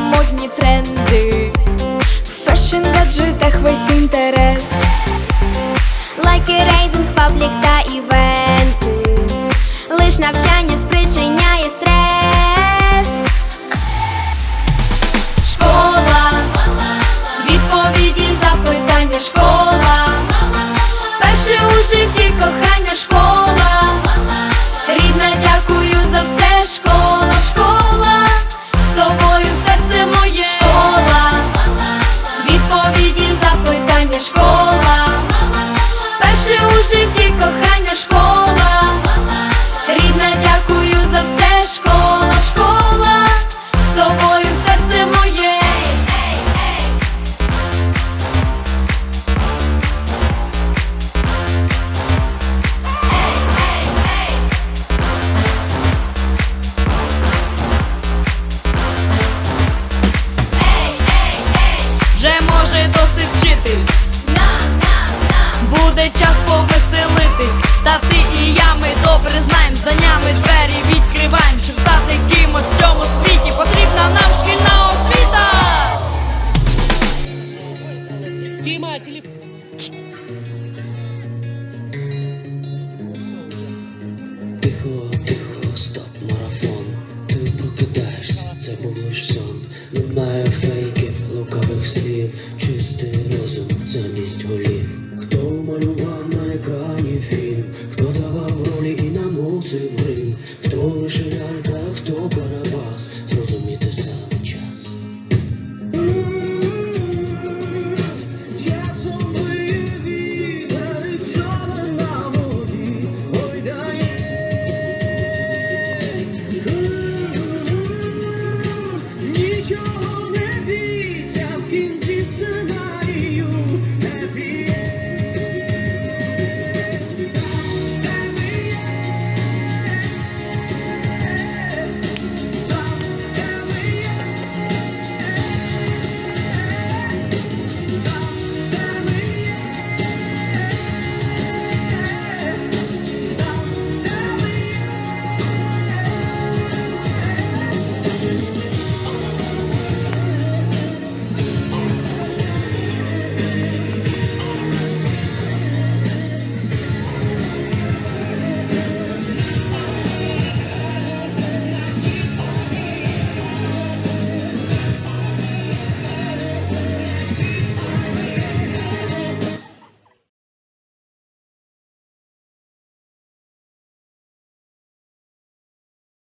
модні тренди. В фешн гаджетах весь інтерес. Лайки, рейтинг, паблік та івенти. Лиш навчання Тима, телефон. Тихо, тихо, стоп, марафон. Ти прокидаєшся, це був лиш сон. Немає фейків, лукавих слів, чистий розум замість голів. Хто малював на екрані фільм, хто давав ролі і наносив грим, хто лише